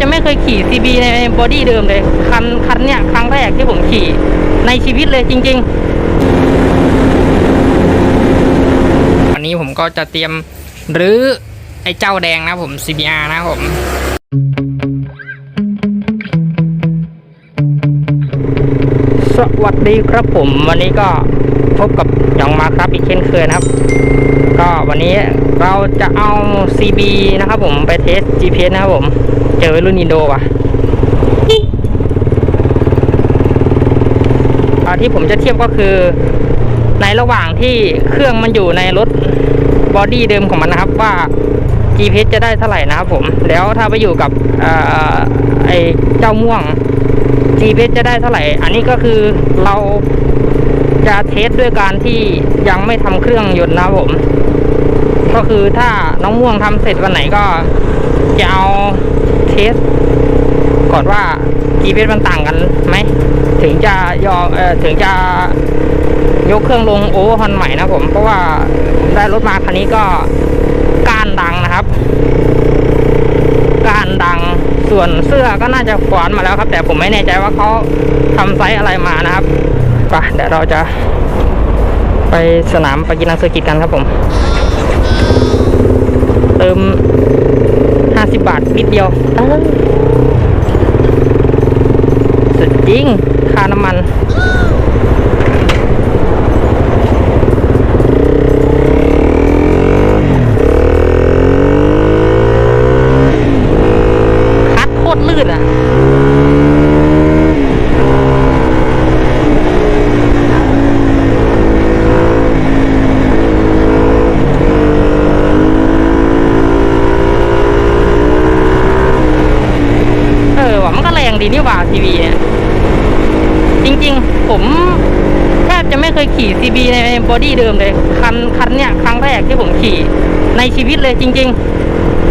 จะไม่เคยขี่ CB ในบอดี้เดิมเลย คันคันเนี้ยครั้งแรกที่ผมขี่ในชีวิตเลยจริง ๆ วันนี้ผมก็จะเตรียมหรือไอ้เจ้าแดงนะผม CBR นะผมสวัสดีครับผม วันนี้ก็พบกับหยองมาครับอีกเช่นเคยนะครับ ก็วันนี้เราจะเอา CB นะครับผมไปเทส GPS นะครับผม เจอรุ่นอินโดว่ะอ่าที่ผมจะเทียบก็คือ ในระหว่างที่เครื่องมันอยู่ในรถบอดี้เดิมของมันนะครับว่า GPS จะได้เท่าไหร่นะครับผม แล้วถ้าไปอยู่กับอไอ้เจ้าม่วง GPS จะได้เท่าไหร่ อันนี้ก็คือเราจะเทสด้วยการที่ยังไม่ทำเครื่องยนต์นะครับผม ก็คือถ้าน้องม่วงทำเสร็จวันไหนก็จะเอาเทสก่อนว่า GPS มันต่างกันไหมถึงจะยอมเอ่อถึงจะยกเครื่องลงโอเวอร์ฮอนใหม่นะผมเพราะว่าผมได้รถมาคันนี้ก็ก้านดังนะครับ ก้านดังส่วนเสื้อก็น่าจะขวานมาแล้วครับ แต่ผมไม่แน่ใจว่าเขาทำไซส์อะไรมานะครับไปเดี๋ยวเราจะไปสนามปากีนังเซอร์กิตกันครับผม เติม50บาทนิดเดียวเออสุดจริงค่าน้ำมัน คัดโคตรลื่นอะ เออว่ะมันก็แรง ดีนี่หว่าทีวีเนี่ยจริงๆ ผมแทบจะไม่เคยขี่ CB ในบอดี้เดิมเลย คันคันเนี้ยครั้งแรกที่ผมขี่ในชีวิตเลยจริง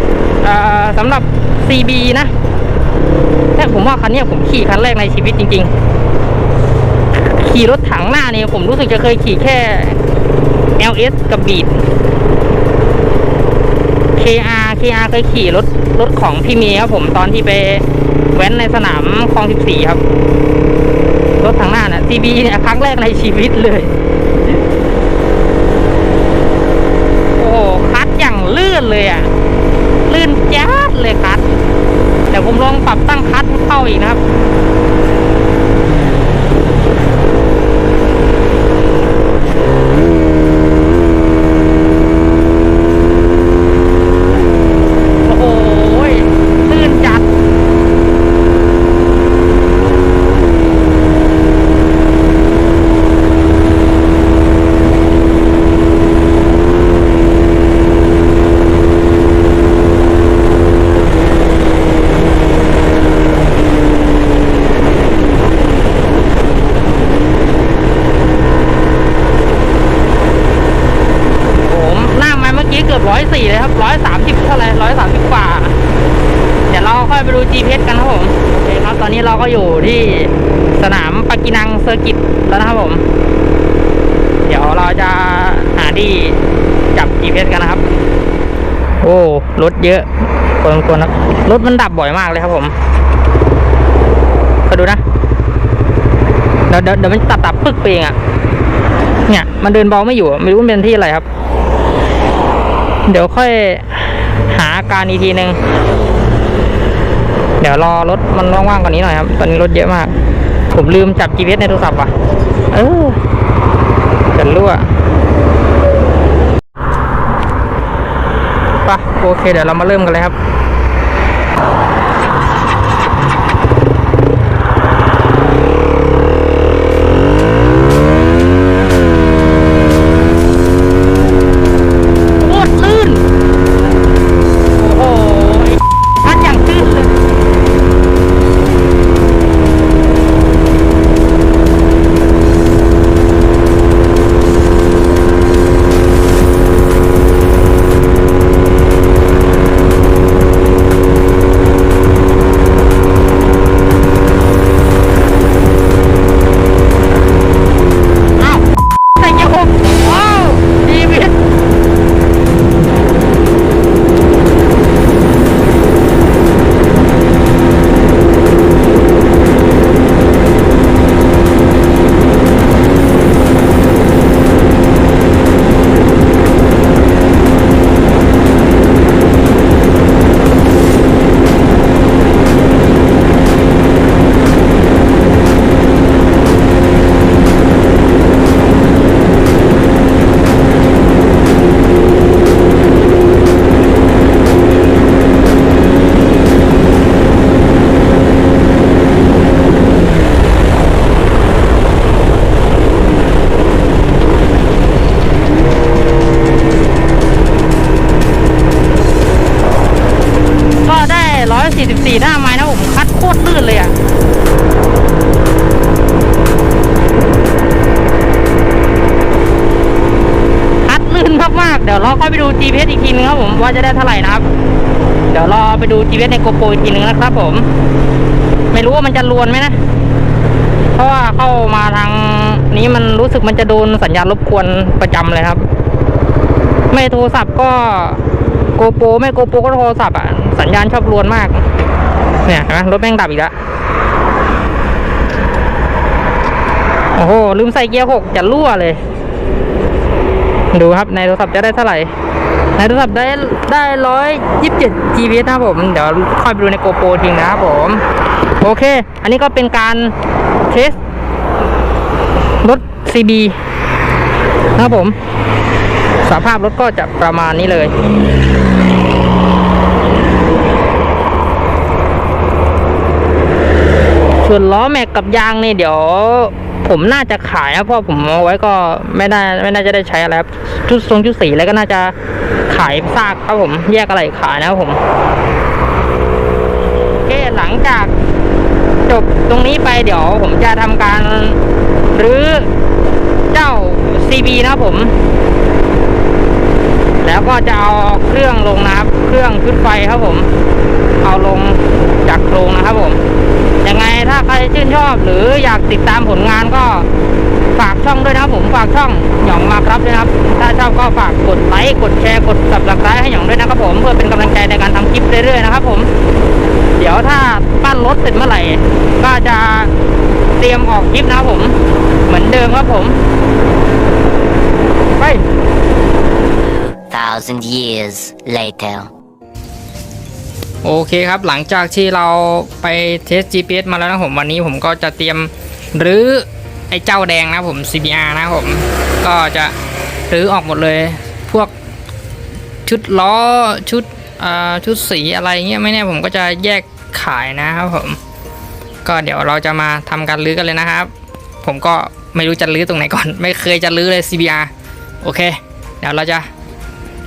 ๆสำหรับ CB นะแต่ผมว่าคันเนี้ยผมขี่คันแรกในชีวิตจริง ๆ ขี่รถถังหน้านี่ผมรู้สึกจะเคยขี่แค่ LS กับบีด KR KR เคยขี่รถ รถของพี่เมีครับผมตอนที่ไปแว้นในสนามคลอง 14 ครับ รถทางหน้าน่ะ CB เนี่ยครั้งแรกในชีวิตเลย โอ้โหคัดอย่างลื่นเลยอะ ลื่นแจ๊ดเลยคัดเดี๋ยวผมลองปรับตั้งคัดเข้าอีกนะครับ โอ้โหลื่นจัด ผมนั่งมาเมื่อกี้เกือบร้อยสี่เลยครับร้อยสามสิบเท่าไหร่ร้อยสามสิบกว่า เดี๋ยวเราค่อยไปดู GPS กันครับผมโอเคครับตอนนี้เราก็อยู่ที่สนามปากีนังเซอร์กิตแล้วนะครับผม เดี๋ยวเราจะหาที่จับ GPS กันนะครับ โอ้รถเยอะคนคนนะรถมันดับบ่อยมากเลยครับผมไปดูนะเดี๋ยวเดี๋ยวมันตัดตับปึ๊กไปเองอะเนี่ย มันเดินเบาไม่อยู่ไม่รู้มันเป็นที่อะไรครับ เดี๋ยวค่อยหาการอีกทีหนึ่ง ดี๋ยวรอรถมันว่างๆกว่านี้หน่อยครับ ตอนนี้รถเยอะมาก ผมลืมจับ GPS ในโทรศัพท์ว่ะ เออเกิดรั่วปะโอเค เดี๋ยวเรามาเริ่มกันเลยครับ GPS อีกทีนึงครับผมว่าจะได้เท่าไหร่นะครับ เดี๋ยวรอไปดู GPS ในโกโปรอีกทีนึงนะครับ ผม ไม่รู้ว่ามันจะลวนไหมนะ เพราะว่าเข้ามาทางนี้มันรู้สึกมันจะโดนสัญญาณรบกวนประจำเลยครับ ไม่โทรศัพท์ก็โกโปรไม่โกโปรก็โทรศัพท์อะสัญญาณชอบรวนมาก เนี่ยนไหมรถแม่งดับอีกแล้วโอ้โหลืมใส่เกียร์หกจะรั่วเลย ดูครับในโทรศัพท์จะได้เท่าไหร่ ในโทรศัพท์ได้ได้ร้อยยี่สิบเจ็ด GPS นะครับผม เดี๋ยวค่อยไปดูในโกโปรทิ้งนะครับผม โอเค อันนี้ก็เป็นการเทสรถ CB นะครับผม สภาพรถก็จะประมาณนี้เลยส่วนล้อแม็กกับยางนี่เดี๋ยวผมน่าจะขายนะเพราะผมเอาไว้ก็ไม่ได้ไม่น่าจะได้ใช้อะไรครับชุดทรงชุดสีแล้วก็น่าจะ ขายซากครับผม แยกอะไรขายนะครับผมโอเคหลังจากจบตรงนี้ไปเดี๋ยวผมจะทำการรื้อเจ้า CB นะครับผม แล้วก็จะเอาเครื่องลงนะครับ เครื่องชุดไฟครับผม เอาลงจากโครงนะครับผมยังไงถ้าใครชื่นชอบหรืออยากติดตามผลงานก็ ฝากช่องด้วยนะครับผมฝากช่องหยองมาครับด้วยนะครับ ถ้าชอบก็ฝากกดไลค์กดแชร์กด subscribe ให้หยองด้วยนะครับผมเพื่อเป็นกำลังใจในการทำคลิปเรื่อยๆนะครับ ผม เดี๋ยวถ้าปั้นรถเสร็จเมื่อไหร่ ก็จะเตรียมออกคลิปนะครับผม เหมือนเดิมครับผมไป thousand years later. โอเคครับหลังจากที่เราไปเทส GPS มาแล้วนะผมวันนี้ผมก็จะเตรียมรื้อ ไอ้เจ้าแดงนะผม CBR นะผม ก็จะรื้อออกหมดเลย พวกชุดล้อชุดอชุดสีอะไรเงี้ยไม่แน่ผมก็จะแยกขายนะครับผม ก็เดี๋ยวเราจะมาทำการรื้อกันเลยนะครับ ผมก็ไม่รู้จะรื้อตรงไหนก่อน ไม่เคยจะรื้อเลย CBR โอเค เดี๋ยวเราจะ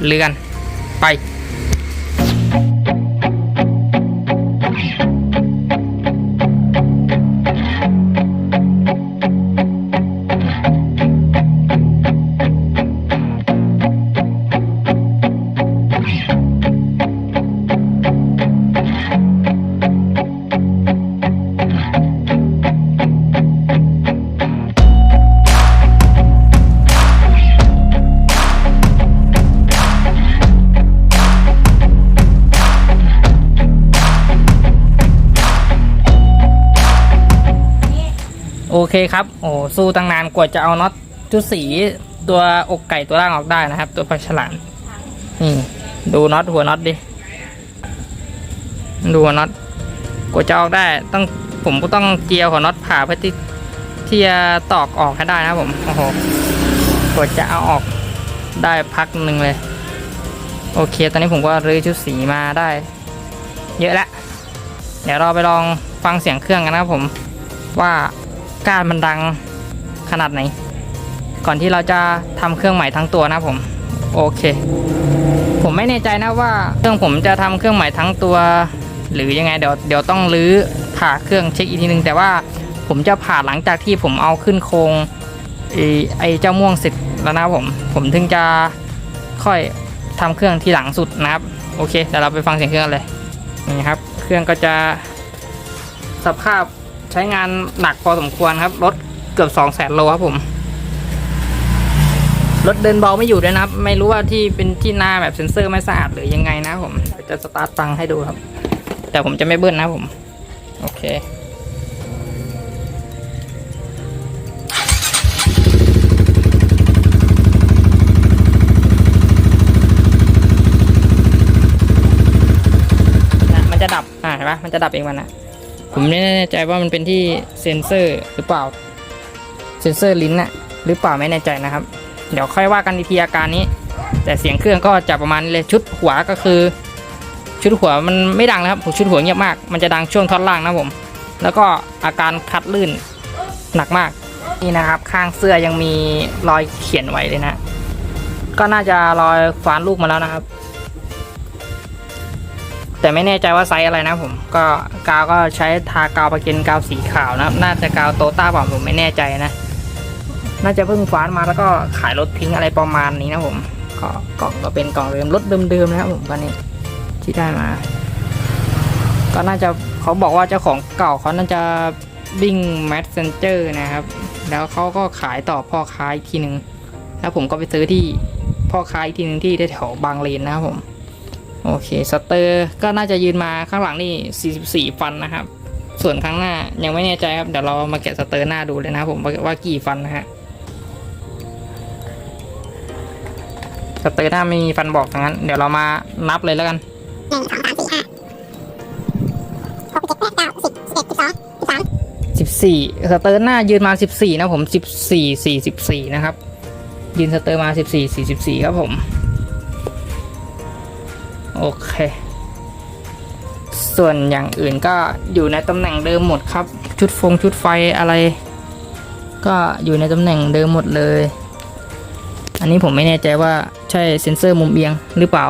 รื้อกันไป เคครับ โอ้สู้ตั้งนานกว่าจะเอาน็อตชุดสีตัวอกไก่ตัวล่างออกได้นะครับ ตัวปลาฉลามนี่ดูน็อตหัวน็อตดิ ดูหัวน็อตกว่าจะออกได้ ต้องผมก็ต้องเจียวหัวน็อตผ่าเพื่อที่ที่จะตอกออกให้ได้นะผมโอ้โหกว่าจะเอาออกได้พักหนึ่งเลย โอเค ตอนนี้ผมก็รื้อชุดสีมาได้ เยอะแล้วเดี๋ยวเราไปลองฟังเสียงเครื่องกันนะครับผมว่า การมันดังขนาดไหน ก่อนที่เราจะทำเครื่องใหม่ทั้งตัวนะผม โอเค ผมไม่แน่ใจนะว่าเครื่องผมจะทำเครื่องใหม่ทั้งตัว หรือยังไงเดี๋ยวเดี๋ยวต้องรื้อผ่าเครื่องเช็คอีกทีนึง แต่ว่าผมจะผ่าหลังจากที่ผมเอาขึ้นโครงไอ้ไอเจ้าม่วงเสร็จแล้วนะผม ผมถึงจะค่อยทำเครื่องที่หลังสุดนะครับ โอเคเดี๋ยวเราไปฟังเสียงเครื่องเลยนี่ครับ เครื่องก็จะสภาพ ใช้งานหนักพอสมควรครับ รถเกือบ2 0 0แสนโลครับผม รถเดินเบาไม่อยู่ด้วยนะครับ ไม่รู้ว่าที่เป็นที่หน้าแบบเซ็นเซอร์ไม่สะอาดหรือยังไงนะผมจะสตาร์ทฟังให้ดูครับ แต่ผมจะไม่เบิ้ลนะผม โอเคมันจะดับ อ่าเห็นปะมันจะดับเองมันนะ ผมไม่แน่ใจว่ามันเป็นที่เซ็นเซอร์หรือเปล่า เซ็นเซอร์ลิ้นน่ะหรือเปล่าไม่แน่ใจนะครับ เดี๋ยวค่อยว่ากันอีทีอาการนี้ แต่เสียงเครื่องก็จะประมาณนี้เลยชุดหัวก็คือ ชุดหัวมันไม่ดังนะครับชุดหัวเงียบมาก มันจะดังช่วงท่อนล่างนะผม แล้วก็อาการคัดลื่นหนักมากนี่นะครับ ข้างเสื้อยังมีรอยเขียนไว้เลยนะ ก็น่าจะรอยฟานลูกมาแล้วนะครับ แต่ไม่แน่ใจว่าไซส์อะไรนะผมก็กาวก็ใช้ทากาวปาเกนกาวสีขาวนะน่าจะกาวโตต้าเปล่าผมไม่แน่ใจนะ น่าจะเพิ่งฟ้านมาแล้วก็ขายรถทิ้งอะไรประมาณนี้นะผมก็กล่องก็เป็นกล่องเดิมรถเดิมๆนะครับผมวันนี้ที่ได้มา ก็น่าจะเขาบอกว่าเจ้าของเก่าเขาน่าจะบิงแมสเซนเจอร์นะครับ แล้วเขาก็ขายต่อพ่อค้าอีกทีหนึ่งแล้วผมก็ไปซื้อที่พ่อค้าอีกทีหนึ่งที่แถวบางเลนนะครับผม โอเคสเตอร์ก็น่าจะยืนมาข้างหลังนี่ 44 ฟันนะครับ ส่วนข้างหน้ายังไม่แน่ใจครับ เดี๋ยวเรามาแกะสเตอร์หน้าดูเลยนะผมว่าว่ากี่ฟันนะฮะสเตอร์หน้าไม่มีฟันบอกทั้งนั้น เดี๋ยวเรามานับเลยแล้วกันหนึ่งสองสามสี่ห้าหกเจ็ดแปดเก้าสิบสิบเอ็ดสิบสองสิบสามสิบสี่สเตอร์หน้ายืนมาสิบสี่นะผมสิบสี่สี่สิบสี่นะครับ ยืนสเตอร์มาสิบสี่สี่สิบสี่ครับผม โอเค ส่วนอย่างอื่นก็อยู่ในตำแหน่งเดิมหมดครับ ชุดฟงชุดไฟอะไร ก็อยู่ในตำแหน่งเดิมหมดเลย อันนี้ผมไม่แน่ใจว่าใช่เซ็นเซอร์มุมเอียงหรือเปล่า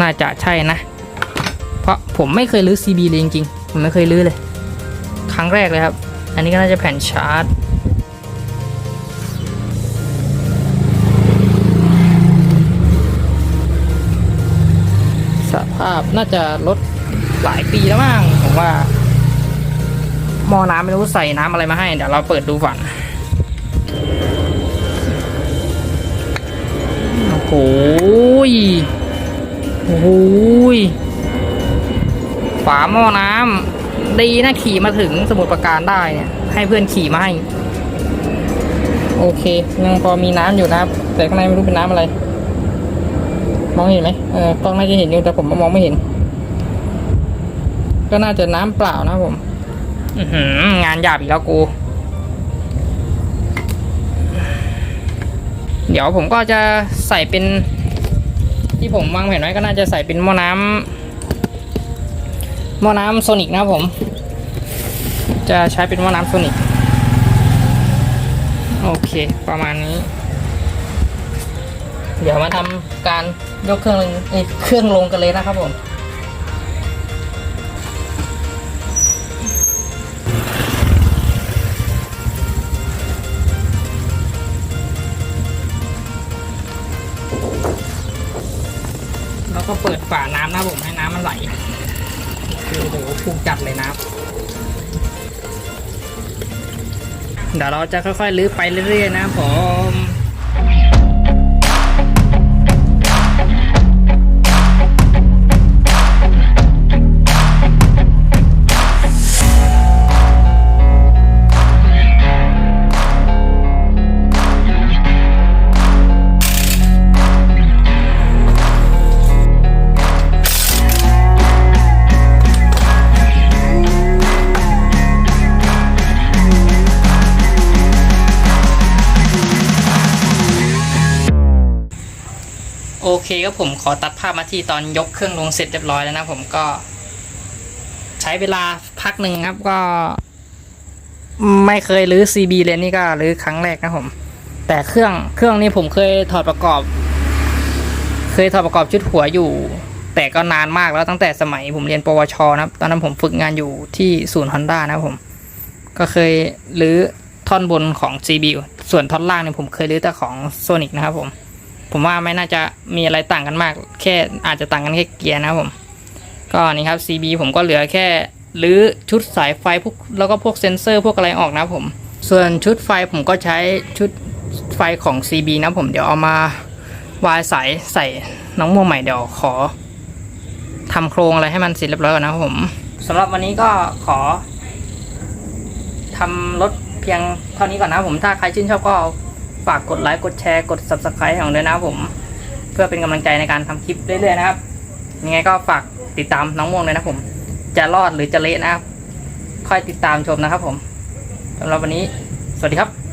น่าจะใช่นะ เพราะผมไม่เคยรื้อ CB เลยจริงๆ ผมไม่เคยรื้อเลย ครั้งแรกเลยครับ อันนี้ก็น่าจะแผ่นชาร์จ ภาพน่าจะลดหลายปีแล้วมั้งผมว่าหม้อน้ำไม่รู้ใส่น้ำอะไรมาให้ เดี๋ยวเราเปิดดูก่อนโอ้โหยโอ้โหยฝาหม้อน้ำดีนะขี่มาถึงสมุทรปราการได้เนี่ย ให้เพื่อนขี่มาให้ โอเคยังพอมีน้ำอยู่นะครับ แต่ข้างในไม่รู้เป็นน้ำอะไร มองเห็นไหมเออกล้องน่าจะเห็นอยู่แต่ผมมองไม่เห็น ก็น่าจะน้ำเปล่านะผมอืงานหยาบอีกแล้วกู เดี๋ยวผมก็จะใส่เป็น ที่ผมวางแผนไว้ก็น่าจะใส่เป็นหม้อน้ำหม้อน้ำโซนิกนะผม จะใช้เป็นหม้อน้ำโซนิก โอเค ประมาณนี้ เดี๋ยวมาทำการยกเครื่องลงเอ้เครื่องลงกันเลยนะครับผม แล้วก็เปิดฝาน้ำนะผมให้น้ำมันไหลโอ้โหพุ่งจัดเลยนะครับเดี๋ยวเราจะค่อยๆ ลื้อไปเรื่อยๆนะครับผม เคครับผมขอตัดภาพมาที่ตอนยกเครื่องลงเสร็จเรียบร้อยแล้วนะผมก็ ใช้เวลาพักหนึ่งครับก็ ไม่เคยรื้อ CB เลยนี่ก็รื้อครั้งแรกนะผม แต่เครื่องเครื่องนี้ผมเคยถอดประกอบ เคยถอดประกอบชุดหัวอยู่ แต่ก็นานมากแล้วตั้งแต่สมัยผมเรียนปวชนะครับ ตอนนั้นผมฝึกงานอยู่ที่ศูนย์ฮอนด้านะครับผม ก็เคยรื้อท่อนบนของ CB อยู่ส่วนท่อนล่างเนี่ยผมเคยรื้อแต่ของโซนิกนะครับผม ผมว่าไม่น่าจะมีอะไรต่างกันมาก แค่อาจจะต่างกันแค่เกียร์นะผม ก็นี่ครับ CB ผมก็เหลือแค่หรือชุดสายไฟพวกแล้วก็พวกเซนเซอร์พวกอะไรออกนะผม ส่วนชุดไฟผมก็ใช้ชุดไฟของ CB นะผมเดี๋ยวเอามาวายสายใส่น้องม่วใหม่เดี๋ยวขอทำโครงอะไรให้มันเสร็จเรียบร้อยก่อนนะผมสำหรับวันนี้ก็ขอทำรถเพียงเท่านี้ก่อนนะผมถ้าใครชื่นชอบก็ ฝากกดไลค์กดแชร์กด subscribe ของด้วยนะครับผมเพื่อเป็นกำลังใจในการทำคลิปเรื่อยๆนะครับยังไงก็ฝากติดตามน้องม่วงเลยนะผม จะรอดหรือจะเละนะครับค่อยติดตามชมนะครับผมสำหรับวันนี้ สวัสดีครับ